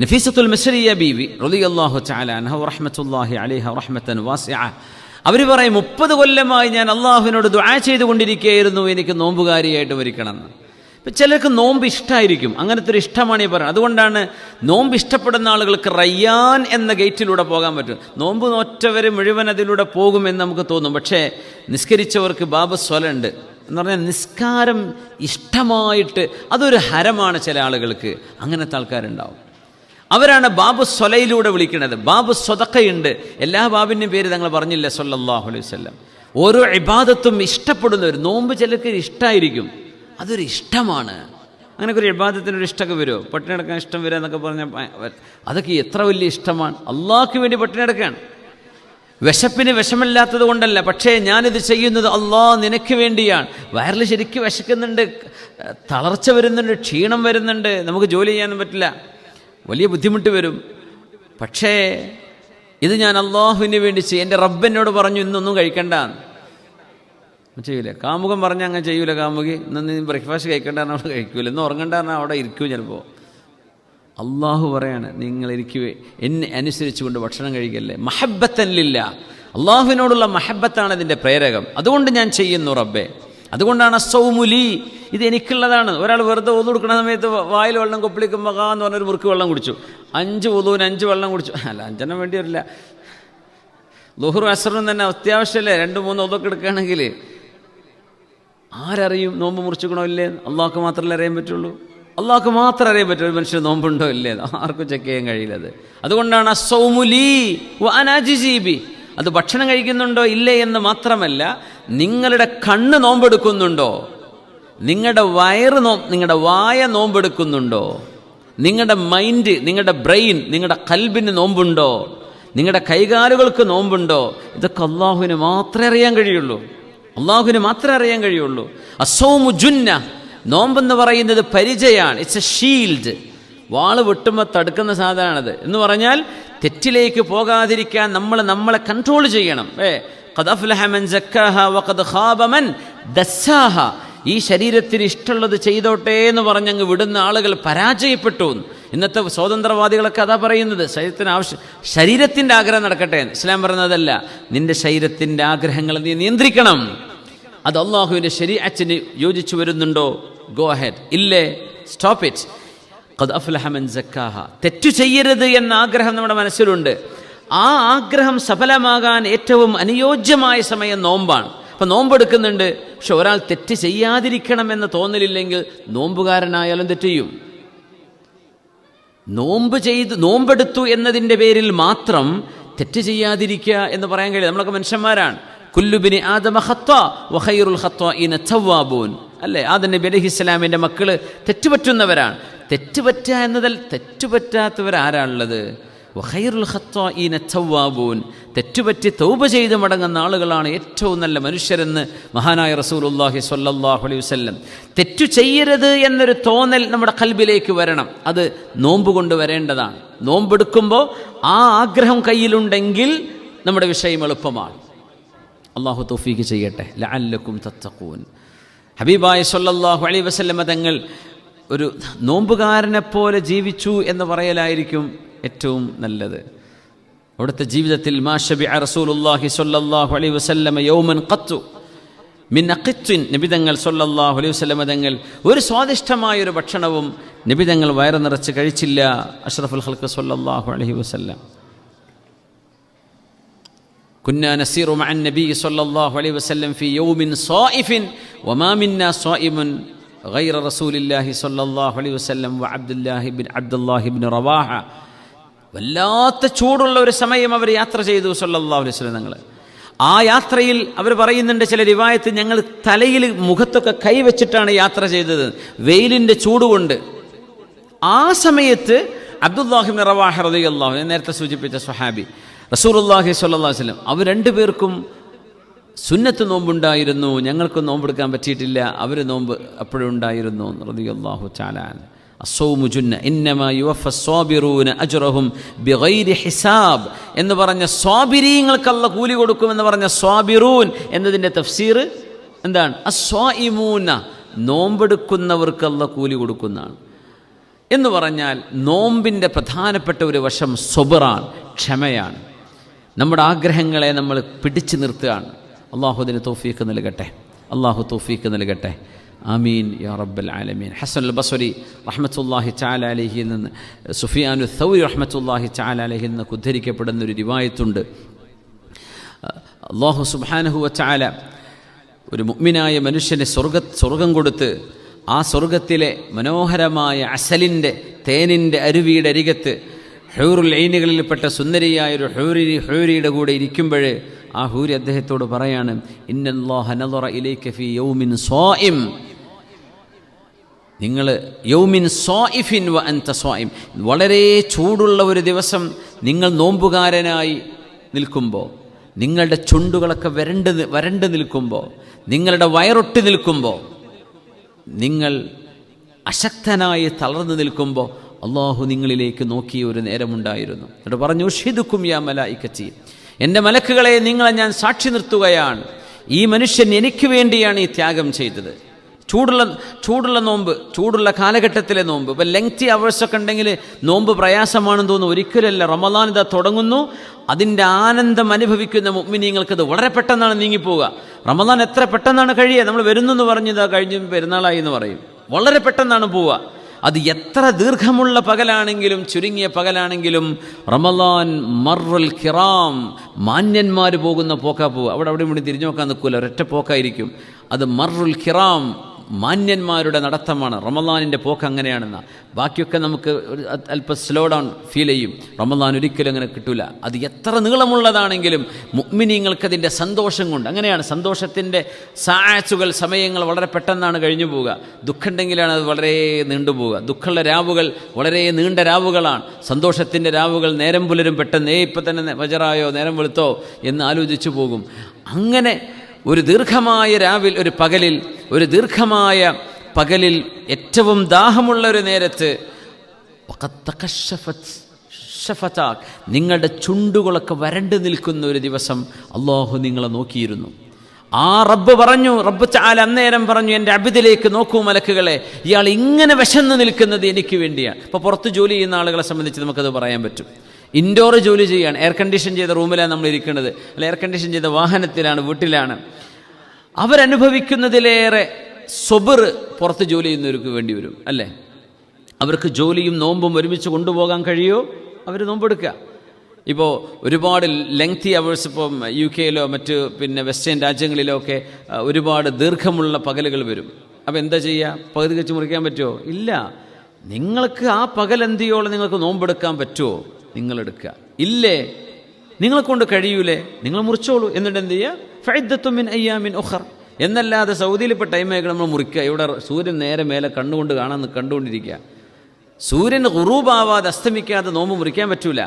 നഫീസത്തുൽ മിസ്രിയ ബീവി റളിയല്ലാഹു തആല അൻഹ റഹ്മത്തുള്ളാഹി അലൈഹ റഹ്മത്തൻ വാസിയ അവർ പറയും മുപ്പത് കൊല്ലമായി ഞാൻ അള്ളാഹുവിനോട് ദുആ ചെയ്തുകൊണ്ടിരിക്കുകയായിരുന്നു എനിക്ക് നോമ്പുകാരിയായിട്ട് വരിക്കണമെന്ന് ഇപ്പം ചിലർക്ക് നോമ്പ് ഇഷ്ടമായിരിക്കും അങ്ങനത്തെ ഒരു ഇഷ്ടമാണ് ഈ പറയുന്നത്. അതുകൊണ്ടാണ് നോമ്പ് ഇഷ്ടപ്പെടുന്ന ആളുകൾക്ക് റയ്യാൻ എന്ന ഗേറ്റിലൂടെ പോകാൻ പറ്റും. നോമ്പ് നോറ്റവർ മുഴുവൻ അതിലൂടെ പോകുമെന്ന് നമുക്ക് തോന്നും. പക്ഷേ നിസ്കരിച്ചവർക്ക് ബാബ സ്വലുണ്ട്. എന്ന് പറഞ്ഞാൽ നിസ്കാരം ഇഷ്ടമായിട്ട് അതൊരു ഹരമാണ് ചില ആളുകൾക്ക്. അങ്ങനത്തെ ആൾക്കാരുണ്ടാവും. അവരാണ് ബാബു സ്വലയിലൂടെ വിളിക്കുന്നത്. ബാബു സ്വതക്കയുണ്ട്. എല്ലാ ബാബിന്റെയും പേര് തങ്ങൾ പറഞ്ഞില്ല? സൊല്ലാഹു അലൈഹി വസല്ലം. ഓരോ ഇബാദത്തും ഇഷ്ടപ്പെടുന്ന ഒരു നോമ്പ് ചിലർക്ക് ഇഷ്ടമായിരിക്കും അതൊരു ഇഷ്ടമാണ്. അങ്ങനെ ഒരു ഇബാദത്തിനൊരു ഇഷ്ടമൊക്കെ വരുമോ? പട്ടിണി അടക്കാൻ ഇഷ്ടം വരിക എന്നൊക്കെ പറഞ്ഞ അതൊക്കെ എത്ര വലിയ ഇഷ്ടമാണ്. അള്ളാഹ്ക്ക് വേണ്ടി പട്ടിണി അടക്കാണ് വിശപ്പിന് വിഷമില്ലാത്തത് കൊണ്ടല്ല. പക്ഷേ ഞാനിത് ചെയ്യുന്നത് അള്ളാ നിനക്ക് വേണ്ടിയാണ്. വയറിൽ ശരിക്കും വിശക്കുന്നുണ്ട്. തളർച്ച വരുന്നുണ്ട്. ക്ഷീണം വരുന്നുണ്ട്. നമുക്ക് ജോലി ചെയ്യാനും പറ്റില്ല. വലിയ ബുദ്ധിമുട്ട് വരും. പക്ഷേ ഇത് ഞാൻ അള്ളാഹുവിന് വേണ്ടി ചെയ്യും. എന്റെ റബ്ബെന്നോട് പറഞ്ഞു ഇന്നൊന്നും കഴിക്കണ്ട. ചെയ്യൂല. കാമുകം പറഞ്ഞാൽ അങ്ങനെ ചെയ്യൂല കാമുകി. ഇന്ന് ബ്രേക്ക്ഫാസ്റ്റ് കഴിക്കണ്ട അവിടെ കഴിക്കൂല. ഇന്ന് ഉറങ്ങണ്ട അവിടെ ഇരിക്കൂ ചിലപ്പോൾ അള്ളാഹു പറയാണ് നിങ്ങൾ ഇരിക്കുവേ. എന്നെ അനുസരിച്ചുകൊണ്ട് ഭക്ഷണം കഴിക്കല്ലേ? മഹബത്തല്ലില്ല അള്ളാഹുവിനോടുള്ള മഹബത്താണ് ഇതിന്റെ പ്രേരകം. അതുകൊണ്ട് ഞാൻ ചെയ്യുന്നു റബ്ബേ. അതുകൊണ്ടാണ് അസൗമുലി ഇത് എനിക്കുള്ളതാണ്. ഒരാൾ വെറുതെ ഒന്നു കൊടുക്കുന്ന സമയത്ത് വായിൽ വെള്ളം കൊപ്പിളിക്കുമ്പോൾ എന്ന് പറഞ്ഞൊരു മുറുക്ക് വെള്ളം കുടിച്ചു. അഞ്ച് ഒതുവിന് അഞ്ച് വെള്ളം കുടിച്ചു. അല്ല അഞ്ചെണ്ണം വേണ്ടി വരില്ല ലുഹുർ അസറിനും തന്നെ അത്യാവശ്യമല്ലേ രണ്ട് മൂന്ന് ഒതൊക്കെ എടുക്കുകയാണെങ്കിൽ. ആരറിയും നോമ്പ് മുറിച്ചുക്കണോ ഇല്ലേ? അള്ളാഹ്ക്ക് മാത്രമല്ലേ അറിയാൻ പറ്റുള്ളൂ? അള്ളാഹ്ക്ക് മാത്രം അറിയാൻ പറ്റും ഒരു മനുഷ്യന് നോമ്പുണ്ടോ ഇല്ലേ? ആർക്കും ചെക്ക് ചെയ്യാൻ കഴിയില്ലത് അതുകൊണ്ടാണ് അസൗമുലി അനാജിജീബി അത് ഭക്ഷണം കഴിക്കുന്നുണ്ടോ ഇല്ലേ എന്ന് മാത്രമല്ല നിങ്ങളുടെ കണ്ണ് നോമ്പെടുക്കുന്നുണ്ടോ? നിങ്ങളുടെ വയറ് നോ നിങ്ങളുടെ വായ നോമ്പെടുക്കുന്നുണ്ടോ? നിങ്ങളുടെ മൈൻഡ് നിങ്ങളുടെ ബ്രെയിൻ നിങ്ങളുടെ കൽബിന് നോമ്പുണ്ടോ? നിങ്ങളുടെ കൈകാലുകൾക്ക് നോമ്പുണ്ടോ? ഇതൊക്കെ അള്ളാഹുവിന് മാത്രമേ അറിയാൻ കഴിയുള്ളൂ. അള്ളാഹുവിന് മാത്രമേ അറിയാൻ കഴിയുള്ളൂ. അസോമു ജുന്ന നോമ്പെന്ന് പറയുന്നത് പരിചയമാണ് ഇറ്റ്സ് എ ഷീൽഡ് വാൾ വെട്ടുമ്പോൾ തടുക്കുന്ന സാധനമാണത്. എന്ന് പറഞ്ഞാൽ തെറ്റിലേക്ക് പോകാതിരിക്കാൻ നമ്മൾ നമ്മളെ കൺട്രോൾ ചെയ്യണം. ഏ വഖദ് ഖാബമൻ ദസ്സാഹ. ഈ ശരീരത്തിന് ഇഷ്ടമുള്ളത് ചെയ്തോട്ടെ എന്ന് പറഞ്ഞങ്ങ് വിടുന്ന ആളുകൾ പരാജയപ്പെട്ടു ഇന്നത്തെ സ്വതന്ത്രവാദികളൊക്കെ അതാ പറയുന്നത്. ശരീരത്തിന് ആവശ്യം ശരീരത്തിന്റെ ആഗ്രഹം നടക്കട്ടെ ഇസ്ലാം പറഞ്ഞതല്ല. നിന്റെ ശരീരത്തിന്റെ ആഗ്രഹങ്ങൾ നീ നിയന്ത്രിക്കണം. അത് അള്ളാഹുവിന്റെ ശരീരത്തിന് യോജിച്ചു വരുന്നുണ്ടോ? ഗോ ഹെഡ് ഇല്ലേ? സ്റ്റോപ്പ് ഇറ്റ് ഖദ് അഫ്ലഹമൻ ജക്കാഹ തെറ്റു ചെയ്യരുത് എന്ന ആഗ്രഹം നമ്മുടെ മനസ്സിലുണ്ട്. ആ ആഗ്രഹം സഫലമാകാൻ ഏറ്റവും അനുയോജ്യമായ സമയം നോമ്പാണ്. അപ്പം നോമ്പെടുക്കുന്നുണ്ട് പക്ഷെ ഒരാൾ തെറ്റ് ചെയ്യാതിരിക്കണം ചെയ്യാതിരിക്കണമെന്ന് തോന്നലില്ലെങ്കിൽ നോമ്പുകാരനായാലും തെറ്റ് ചെയ്യും. നോമ്പ് ചെയ്ത് നോമ്പെടുത്തു എന്നതിന്റെ പേരിൽ മാത്രം തെറ്റ് ചെയ്യാതിരിക്കുക എന്ന് പറയാൻ കഴിയും നമ്മളൊക്കെ മനുഷ്യന്മാരാണ്. കുല്ലുബിനി ആദമ ഹത്വ ഹത്വ ഇന അല്ലേ? ആദം നബി അലഹി ഇസ്ലാമിന്റെ മക്കൾ തെറ്റുപറ്റുന്നവരാണ്. തെറ്റുപറ്റുക എന്നതിൽ ചവ്വാബൂൻ തെറ്റുപറ്റി തൗബ ചെയ്ത് മടങ്ങുന്ന ആളുകളാണ് ഏറ്റവും നല്ല മനുഷ്യരെന്ന് മഹാനായ റസൂലുല്ലാഹി സ്വല്ലല്ലാഹു അലൈഹി വസല്ലം. തെറ്റു ചെയ്യരുത് എന്നൊരു തോന്നൽ നമ്മുടെ കൽബിലേക്ക് വരണം. അത് നോമ്പ് കൊണ്ട് വരേണ്ടതാണ്. നോമ്പെടുക്കുമ്പോൾ ആ ആഗ്രഹം കയ്യിലുണ്ടെങ്കിൽ നമ്മുടെ വിഷയം എളുപ്പമാണ്. അള്ളാഹു തൗഫീക്ക് ചെയ്യട്ടെ. ലഅല്ലക്കും തത്തക്കൂൻ ഹബീബായ സ്വല്ലല്ലാഹു അലൈഹി വസല്ലം തങ്ങൾ ഒരു നോമ്പുകാരനെ പോലെ ജീവിച്ചു എന്ന് പറയലായിരിക്കും ഏറ്റവും നല്ലത്. അവിടുത്തെ ജീവിതത്തിൽ മാഷബി അറസൂലുല്ലാഹി സൊല്ലാഹു അലൈ വസല്ലമ യൗമൻ കത്തു മിന്നക്കിത്വിൻ നിബിതങ്ങൾ സൊല്ലാഹു അലൈഹി വസ്ലമ തങ്ങൾ ഒരു സ്വാദിഷ്ടമായൊരു ഭക്ഷണവും നിബിതങ്ങൾ വയറ് നിറച്ച് കഴിച്ചില്ല. അഷ്റഫുൽ ഹൽക്ക് സൊല്ലാഹു അലഹി വസ്ല്ലാം. കുന്ന നസീറു മഅൻ നബി സല്ലല്ലാഹു അലൈഹി വസല്ലം ഫി യൗമിൻ സായിഫിൻ വമാ മിന്നാ സായിമുൻ غير رسول الله صلى الله عليه وسلم وعبد الله بن عبد الله بن رواحه വല്ലാത്ത ചൂടുള്ള ഒരു സമയം അവർ യാത്ര ചെയ്തു സല്ലല്ലാഹു അലൈഹി വസല്ലം തങ്ങൾ ആ യാത്രയിൽ അവർ പറയുന്നുണ്ട് ചില റിവായത്ത് ഞങ്ങൾ തലയിൽ മുഖത്തൊക്കെ കൈവച്ചിട്ടാണ് യാത്ര ചെയ്തത് വെയിലിൻ്റെ ചൂടുകൊണ്ട് ആ സമയത്ത് അബ്ദുല്ലാഹിബിൻ റവാഹ റളിയല്ലാഹു ഞാൻ നേരത്തെ സൂചിപ്പിച്ച സ്വഹാബി റസൂറുല്ലാഹി സ്വല്ലല്ലാഹു അലൈഹി വസല്ലം അവർ രണ്ടുപേർക്കും സുന്നത്ത് നോമ്പുണ്ടായിരുന്നു. ഞങ്ങൾക്ക് നോമ്പെടുക്കാൻ പറ്റിയിട്ടില്ല. അവർ നോമ്പ് അപ്പോഴും ഉണ്ടായിരുന്നു. റളിയല്ലാഹു ചാലാൻ ബിഗൈരി ഹിസാബ് എന്ന് പറഞ്ഞ സ്വാബിരീങ്ങൾക്കല്ല കൂലി കൊടുക്കുമെന്ന് പറഞ്ഞ സ്വാബിറൂൻ എന്നതിന്റെ തഫ്സീർ എന്താണ്? അസ്വാഇമൂന നോമ്പെടുക്കുന്നവർക്കല്ല കൂലി കൊടുക്കുന്നതാണ്. എന്ന് പറഞ്ഞാൽ നോമ്പിന്റെ പ്രധാനപ്പെട്ട ഒരു വശം സൊബറാണ് ക്ഷമയാണ്. നമ്മുടെ ആഗ്രഹങ്ങളെ നമ്മൾ പിടിച്ചു നിർത്തുകയാണ്. അള്ളാഹുദിന് തോഫീക്ക് നൽകട്ടെ. അള്ളാഹു തോഫീക്ക് നൽകട്ടെ. അമീൻ യാ റബ്ബൽ ആലമീൻ. ഹസൻ അൽ ബസ്വരി റഹ്മത്തുല്ലാഹി ചാല അലഹിയിൽ നിന്ന് സുഫിയാനു സൗരി റഹ്മത്തുല്ലാഹി ചാല അലഹിൽ നിന്ന് ഉദ്ധരിക്കപ്പെടുന്ന ഒരു രിവായത്തുണ്ട്. അള്ളാഹു സുബാനഹുവ ചാല ഒരു മുഗ്മിനായ മനുഷ്യന് സ്വർഗ സ്വർഗം കൊടുത്ത് ആ സ്വർഗത്തിലെ മനോഹരമായ അസലിന്റെ തേനിന്റെ അരുവിയുടെ അരികത്ത് ഹൂറുൽ ഐനുകളിൽപ്പെട്ട സുന്ദരിയായ ഒരു ഹൂരി ഹൂരിയുടെ കൂടെ ഇരിക്കുമ്പോൾ ആ ഹൂരി അദ്ദേഹത്തോട് പറയാണ് നിങ്ങൾ യൗമിൻ സ്വാഇഫിൻ വ അൻത സ്വായിം വളരെ ചൂടുള്ള ഒരു ദിവസം നിങ്ങൾ നോമ്പുകാരനായി നിൽക്കുമ്പോൾ നിങ്ങളുടെ ചുണ്ടുകളൊക്കെ വരണ്ട് വരണ്ട് നിൽക്കുമ്പോൾ നിങ്ങളുടെ വയറൊട്ടി നിൽക്കുമ്പോൾ നിങ്ങൾ അശക്തനായി തളർന്നു നിൽക്കുമ്പോൾ അള്ളാഹു നിങ്ങളിലേക്ക് നോക്കിയ ഒരു നേരമുണ്ടായിരുന്നു. എന്നിട്ട് പറഞ്ഞു ഷിദുക്കും യാ മലായിക്കച്ചി എന്റെ മലക്കുകളെ നിങ്ങളെ ഞാൻ സാക്ഷി നിർത്തുകയാണ്. ഈ മനുഷ്യൻ എനിക്ക് വേണ്ടിയാണ് ഈ ത്യാഗം ചെയ്തത്. ചൂടുള്ള ചൂടുള്ള നോമ്പ് ചൂടുള്ള കാലഘട്ടത്തിലെ നോമ്പ്. ഇപ്പം ലെങ്തി അവേഴ്സൊക്കെ ഉണ്ടെങ്കിൽ നോമ്പ് പ്രയാസമാണെന്ന് തോന്നുന്നു. ഒരിക്കലല്ല റമദാൻ ഇതാ തുടങ്ങുന്നു. അതിന്റെ ആനന്ദം അനുഭവിക്കുന്ന മുഗ്മിനിങ്ങൾക്കത് വളരെ പെട്ടെന്നാണ് നീങ്ങിപ്പോവുക. റമദാൻ എത്ര പെട്ടെന്നാണ് കഴിയുക? നമ്മൾ വരുന്നു എന്ന് പറഞ്ഞതാ കഴിഞ്ഞ് പെരുന്നാളായി എന്ന് പറയും. വളരെ പെട്ടെന്നാണ് പോവുക. അത് എത്ര ദീർഘമുള്ള പകലാണെങ്കിലും ചുരുങ്ങിയ പകലാണെങ്കിലും റമലാൻ മറുൽ കിറാം മാന്യന്മാർ പോകുന്ന പോക്കാ പോവുക. അവിടെ അവിടെ ഇവിടെ തിരിഞ്ഞു നോക്കാൻ നിൽക്കില്ല ഒരൊറ്റ പോക്കായിരിക്കും. അത് മറുൽ കിറാം. മാന്യന്മാരുടെ നടത്തമാണ്. റമലാനിന്റെ പോക്ക് അങ്ങനെയാണെന്ന. ബാക്കിയൊക്കെ നമുക്ക് ഒരു അല്പം സ്ലോ ഡൗൺ ഫീൽ ചെയ്യും. റമലാൻ ഒരിക്കലും അങ്ങനെ കിട്ടില്ല അത് എത്ര നീളമുള്ളതാണെങ്കിലും മുഗ്മിനിങ്ങൾക്കതിന്റെ സന്തോഷം കൊണ്ട് അങ്ങനെയാണ്. സന്തോഷത്തിന്റെ സാച്ചുകൾ സമയങ്ങൾ വളരെ പെട്ടെന്നാണ് കഴിഞ്ഞു പോവുക. ദുഃഖമുണ്ടെങ്കിലാണ് അത് വളരെ നീണ്ടുപോവുക ദുഃഖമുള്ള രാവുകൾ വളരെ നീണ്ട രാവുകളാണ്. സന്തോഷത്തിന്റെ രാവുകൾ നേരം പുലരും. പെട്ടെന്ന് ഏ ഇപ്പം തന്നെ വജറായോ നേരം വെളുത്തോ? എന്ന് ആലോചിച്ചു പോകും. അങ്ങനെ ഒരു ദീർഘമായ രാവിൽ ഒരു പകലിൽ ഒരു ദീർഘമായ പകലിൽ ഏറ്റവും ദാഹമുള്ള ഒരു നേരത്ത്. നിങ്ങളുടെ ചുണ്ടുകളൊക്കെ വരണ്ടു നിൽക്കുന്ന ഒരു ദിവസം അള്ളാഹു നിങ്ങളെ നോക്കിയിരുന്നു. ആ റബ്ബ് പറഞ്ഞു റബ്ബ് ചാല അന്നേരം പറഞ്ഞു എന്റെ അബിദിലേക്ക് നോക്കൂ മലക്കുകളെ ഇയാൾ ഇങ്ങനെ വിശന്ന് നിൽക്കുന്നത് എനിക്ക് വേണ്ടിയാണ് ഇപ്പോൾ പുറത്ത് ജോലി ചെയ്യുന്ന ആളുകളെ സംബന്ധിച്ച് നമുക്കത് പറയാൻ പറ്റും. ഇൻഡോർ ജോലി ചെയ്യാണ് എയർ കണ്ടീഷൻ ചെയ്ത റൂമിലാണ് നമ്മൾ ഇരിക്കുന്നത്. അല്ല എയർ കണ്ടീഷൻ ചെയ്ത വാഹനത്തിലാണ് വീട്ടിലാണ്. അവരനുഭവിക്കുന്നതിലേറെ സൊബർ പുറത്ത് ജോലി ചെയ്യുന്നവർക്ക് വേണ്ടി വരും അല്ലേ? അവർക്ക് ജോലിയും നോമ്പും ഒരുമിച്ച് കൊണ്ടുപോകാൻ കഴിയുമോ അവർ നോമ്പെടുക്കുക. ഇപ്പോൾ ഒരുപാട് ലെങ്തി അവേഴ്സ് ഇപ്പം യു കെയിലോ മറ്റ് പിന്നെ വെസ്റ്റേൺ രാജ്യങ്ങളിലോ ഒക്കെ ഒരുപാട് ദീർഘമുള്ള പകലുകൾ വരും. അപ്പോൾ എന്താ ചെയ്യുക പകുതി വെച്ച് മുറിക്കാൻ പറ്റുമോ ഇല്ല. നിങ്ങൾക്ക് ആ പകലെന്തിയോളം നിങ്ങൾക്ക് നോമ്പെടുക്കാൻ പറ്റുമോ നിങ്ങളെടുക്കുക. ഇല്ലേ? നിങ്ങളെ കൊണ്ട് കഴിയൂലേ? നിങ്ങൾ മുറിച്ചോളൂ. എന്നിട്ട് എന്ത് ചെയ്യുക ഫൈദത്തുമിൻ അയ്യാമിൻ ഉഖർ. എന്നല്ലാതെ സൗദിയിൽ ഇപ്പോൾ ടൈം ആയിക്കണം നമ്മൾ മുറിക്കുക. ഇവിടെ സൂര്യൻ നേരെ മേലെ കണ്ണുകൊണ്ട് കാണാൻ കണ്ടുകൊണ്ടിരിക്കുക. സൂര്യൻ ഉറൂബാവാതെ അസ്തമിക്കാതെ നോമ്പ് മുറിക്കാൻ പറ്റൂല.